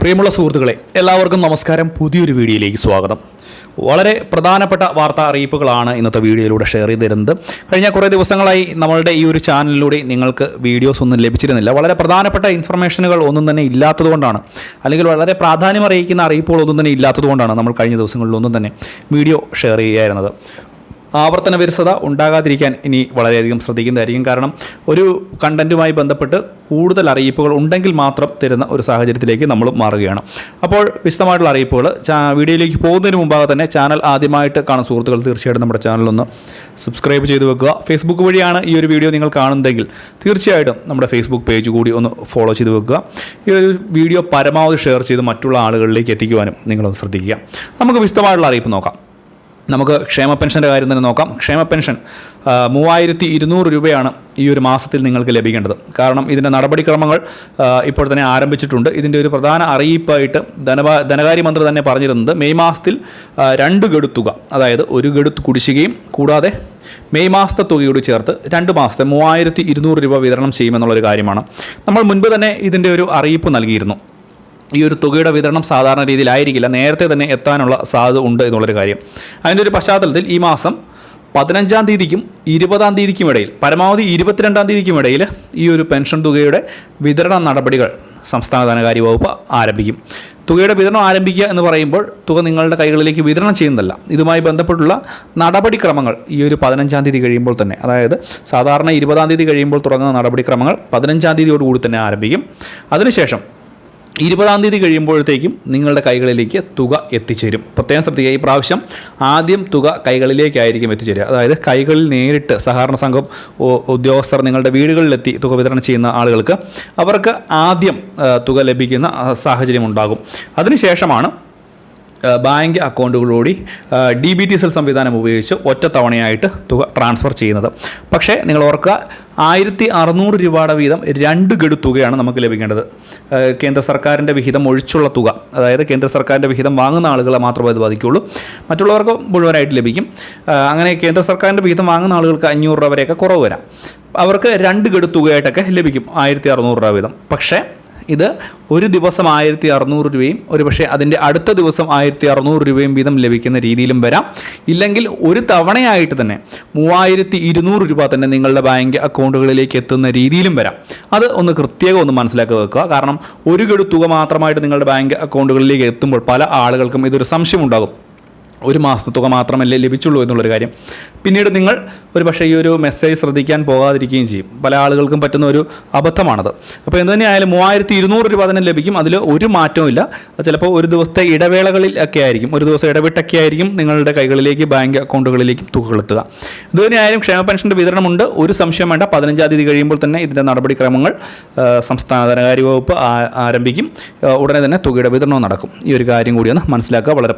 പ്രിയമുള്ള സുഹൃത്തുക്കളെ എല്ലാവർക്കും നമസ്കാരം. പുതിയൊരു വീഡിയോയിലേക്ക് സ്വാഗതം. വളരെ പ്രധാനപ്പെട്ട വാർത്താ അറിയിപ്പുകളാണ് ഇന്നത്തെ വീഡിയോയിലൂടെ ഷെയർ ചെയ്ത് തരുന്നത് കഴിഞ്ഞ കുറേ ദിവസങ്ങളായി നമ്മളുടെ ഈ ഒരു ചാനലിലൂടെ നിങ്ങൾക്ക് വീഡിയോസ് ഒന്നും ലഭിച്ചിരുന്നില്ല. വളരെ പ്രധാനപ്പെട്ട ഇൻഫർമേഷനുകൾ ഒന്നും തന്നെ ഇല്ലാത്തതുകൊണ്ടാണ് അല്ലെങ്കിൽ വളരെ പ്രാധാന്യം അറിയിക്കുന്ന അറിയിപ്പുകൾ ഒന്നും തന്നെ ഇല്ലാത്തതുകൊണ്ടാണ് നമ്മൾ കഴിഞ്ഞ ദിവസങ്ങളിലൊന്നും തന്നെ വീഡിയോ ഷെയർ ചെയ്യായിരുന്നത്. ആവർത്തന വിരസത ഉണ്ടാകാതിരിക്കാൻ ഇനി വളരെയധികം ശ്രദ്ധിക്കുന്നതായിരിക്കും. കാരണം ഒരു കണ്ടന്റുമായി ബന്ധപ്പെട്ട് കൂടുതൽ അറിയിപ്പുകൾ ഉണ്ടെങ്കിൽ മാത്രം തരുന്ന ഒരു സാഹചര്യത്തിലേക്ക് നമ്മൾ മാറുകയാണ്. അപ്പോൾ വിശദമായിട്ടുള്ള അറിയിപ്പുകൾ വീഡിയോയിലേക്ക് പോകുന്നതിന് മുമ്പാകെ തന്നെ ചാനൽ ആദ്യമായിട്ട് കാണുന്ന സുഹൃത്തുക്കൾ തീർച്ചയായിട്ടും നമ്മുടെ ചാനലൊന്ന് സബ്സ്ക്രൈബ് ചെയ്ത് വെക്കുക. ഫേസ്ബുക്ക് വഴിയാണ് ഈ ഒരു വീഡിയോ നിങ്ങൾ കാണുന്നതെങ്കിൽ തീർച്ചയായിട്ടും നമ്മുടെ ഫേസ്ബുക്ക് പേജ് കൂടി ഒന്ന് ഫോളോ ചെയ്ത് വെക്കുക. ഈ ഒരു വീഡിയോ പരമാവധി ഷെയർ ചെയ്ത് മറ്റുള്ള ആളുകളിലേക്ക് എത്തിക്കുവാനും നിങ്ങളൊന്ന് ശ്രദ്ധിക്കുക. നമുക്ക് വിശദമായിട്ടുള്ള അറിയിപ്പ് നോക്കാം. നമുക്ക് ക്ഷേമ പെൻഷന്റെ കാര്യം തന്നെ നോക്കാം. ക്ഷേമ പെൻഷൻ മൂവായിരത്തി ഇരുന്നൂറ് രൂപയാണ് ഈ ഒരു മാസത്തിൽ നിങ്ങൾക്ക് ലഭിക്കേണ്ടത്. കാരണം ഇതിന്റെ നടപടിക്രമങ്ങൾ ഇപ്പോൾ തന്നെ ആരംഭിച്ചിട്ടുണ്ട്. ഇതിന്റെ ഒരു പ്രധാന അറിയിപ്പായിട്ട് ധനകാര്യ ധനകാര്യമന്ത്രി തന്നെ പറഞ്ഞിരുന്നത് മെയ് മാസത്തിൽ രണ്ട് ഗഡുത്തുക അതായത് ഒരു ഗഡുത്ത് കുടിശ്ശികയും കൂടാതെ മെയ് മാസത്തെ തുകയോട് ചേർത്ത് രണ്ട് മാസത്തെ മൂവായിരത്തി ഇരുന്നൂറ് രൂപ വിതരണം ചെയ്യുമെന്നുള്ളൊരു കാര്യമാണ്. നമ്മൾ മുൻപ് തന്നെ ഇതിന്റെ ഒരു അറിയിപ്പ് നൽകിയിരുന്നു. ഈ ഒരു തുകയുടെ വിതരണം സാധാരണ രീതിയിലായിരിക്കില്ല. നേരത്തെ തന്നെ എത്താനുള്ള സാധ്യത ഉണ്ട് എന്നുള്ളൊരു കാര്യം. അതിന്റെ ഒരു പശ്ചാത്തലത്തിൽ ഈ മാസം പതിനഞ്ചാം തീയതിക്കും ഇരുപതാം തീയതിക്കും ഇടയിൽ പരമാവധി ഇരുപത്തിരണ്ടാം തീയതിക്കും ഇടയിൽ ഈ ഒരു പെൻഷൻ തുകയുടെ വിതരണ നടപടികൾ സംസ്ഥാന ധനകാര്യ വകുപ്പ് ആരംഭിക്കും. തുകയുടെ വിതരണം ആരംഭിക്കുക എന്ന് പറയുമ്പോൾ തുക നിങ്ങളുടെ കൈകളിലേക്ക് വിതരണം ചെയ്യുന്നതല്ല. ഇതുമായി ബന്ധപ്പെട്ടുള്ള നടപടിക്രമങ്ങൾ ഈ ഒരു പതിനഞ്ചാം തീയതി കഴിയുമ്പോൾ തന്നെ അതായത് സാധാരണ ഇരുപതാം തീയതി കഴിയുമ്പോൾ തുടങ്ങുന്ന നടപടിക്രമങ്ങൾ പതിനഞ്ചാം തീയതിയോടുകൂടി തന്നെ ആരംഭിക്കും. അതിനുശേഷം ഇരുപതാം തീയതി കഴിയുമ്പോഴത്തേക്കും നിങ്ങളുടെ കൈകളിലേക്ക് തുക എത്തിച്ചേരും. പ്രത്യേകം ശ്രദ്ധിക്കുക ഈ പ്രാവശ്യം ആദ്യം തുക കൈകളിലേക്കായിരിക്കും എത്തിച്ചേരുക. അതായത് കൈകളിൽ നേരിട്ട് സഹകരണ സംഘം ഉദ്യോഗസ്ഥർ നിങ്ങളുടെ വീടുകളിലെത്തി തുക വിതരണം ചെയ്യുന്ന ആളുകൾക്ക് അവർക്ക് ആദ്യം തുക ലഭിക്കുന്ന സാഹചര്യം ഉണ്ടാകും. അതിനുശേഷമാണ് ബാങ്ക് അക്കൗണ്ടുകളിലൂടെ ഡി ബി ടി സെൽ സംവിധാനം ഉപയോഗിച്ച് ഒറ്റത്തവണയായിട്ട് തുക ട്രാൻസ്ഫർ ചെയ്യുന്നത്. പക്ഷേ നിങ്ങൾ ഓർക്കുക ആയിരത്തി അറുന്നൂറ് രൂപയുടെ വീതം രണ്ട് ഗഡു തുകയാണ് നമുക്ക് ലഭിക്കേണ്ടത്. കേന്ദ്ര സർക്കാരിന്റെ വിഹിതം ഒഴിച്ചുള്ള തുക അതായത് കേന്ദ്ര സർക്കാരിന്റെ വിഹിതം വാങ്ങുന്ന ആളുകളെ മാത്രമേ അത് ബാധിക്കുകയുള്ളൂ. മറ്റുള്ളവർക്ക് മുഴുവനായിട്ട് ലഭിക്കും. അങ്ങനെ കേന്ദ്ര സർക്കാരിന്റെ വിഹിതം വാങ്ങുന്ന ആളുകൾക്ക് അഞ്ഞൂറ് രൂപ വരെയൊക്കെ കുറവ് വരാം. അവർക്ക് രണ്ട് ഗഡു തുകയായിട്ടൊക്കെ ലഭിക്കും ആയിരത്തി അറുന്നൂറ് രൂപ വീതം. പക്ഷേ ഇത് ഒരു ദിവസം ആയിരത്തി അറുന്നൂറ് രൂപയും ഒരു പക്ഷേ അതിന്റെ അടുത്ത ദിവസം ആയിരത്തി അറുന്നൂറ് രൂപയും വീതം ലഭിക്കുന്ന രീതിയിലും വരാം. ഇല്ലെങ്കിൽ ഒരു തവണയായിട്ട് തന്നെ മൂവായിരത്തി ഇരുന്നൂറ് രൂപ തന്നെ നിങ്ങളുടെ ബാങ്ക് അക്കൗണ്ടുകളിലേക്ക് എത്തുന്ന രീതിയിലും വരാം. അത് ഒന്ന് പ്രത്യേകം ഒന്ന് മനസ്സിലാക്കി വെക്കുക. കാരണം ഒരു ഗഡു തുക മാത്രമായിട്ട് നിങ്ങളുടെ ബാങ്ക് അക്കൗണ്ടുകളിലേക്ക് എത്തുമ്പോൾ പല ആളുകൾക്കും ഇതൊരു സംശയം ഉണ്ടാകും ഒരു മാസത്തെ തുക മാത്രമല്ലേ ലഭിച്ചുള്ളൂ എന്നുള്ളൊരു കാര്യം. പിന്നീട് നിങ്ങൾ ഒരു പക്ഷേ ഈ ഒരു മെസ്സേജ് ശ്രദ്ധിക്കാൻ പോകാതിരിക്കുകയും ചെയ്യും. പല ആളുകൾക്കും പറ്റുന്ന ഒരു അബദ്ധമാണത്. അപ്പോൾ എന്ത് തന്നെയായാലും മൂവായിരത്തി ഇരുന്നൂറ് രൂപ തന്നെ ലഭിക്കും. അതിൽ ഒരു മാറ്റവും ഇല്ല. ചിലപ്പോൾ ഒരു ദിവസത്തെ ഇടവേളകളിൽ ഒക്കെ ആയിരിക്കും. ഒരു ദിവസം ഇടവിട്ടൊക്കെ ആയിരിക്കും നിങ്ങളുടെ കൈകളിലേക്ക് ബാങ്ക് അക്കൗണ്ടുകളിലേക്കും തുക ഇത് തന്നെയായാലും ക്ഷേമ പെൻഷന്റെ വിതരണമുണ്ട് ഒരു സംശയം വേണ്ട. പതിനഞ്ചാം തീയതി കഴിയുമ്പോൾ തന്നെ ഇതിന്റെ നടപടിക്രമങ്ങൾ സംസ്ഥാന ധനകാര്യ വകുപ്പ് ആരംഭിക്കും. ഉടനെ തന്നെ തുകയുടെ വിതരണവും നടക്കും. ഈ ഒരു കാര്യം കൂടിയൊന്ന് മനസ്സിലാക്കുക. വളരെ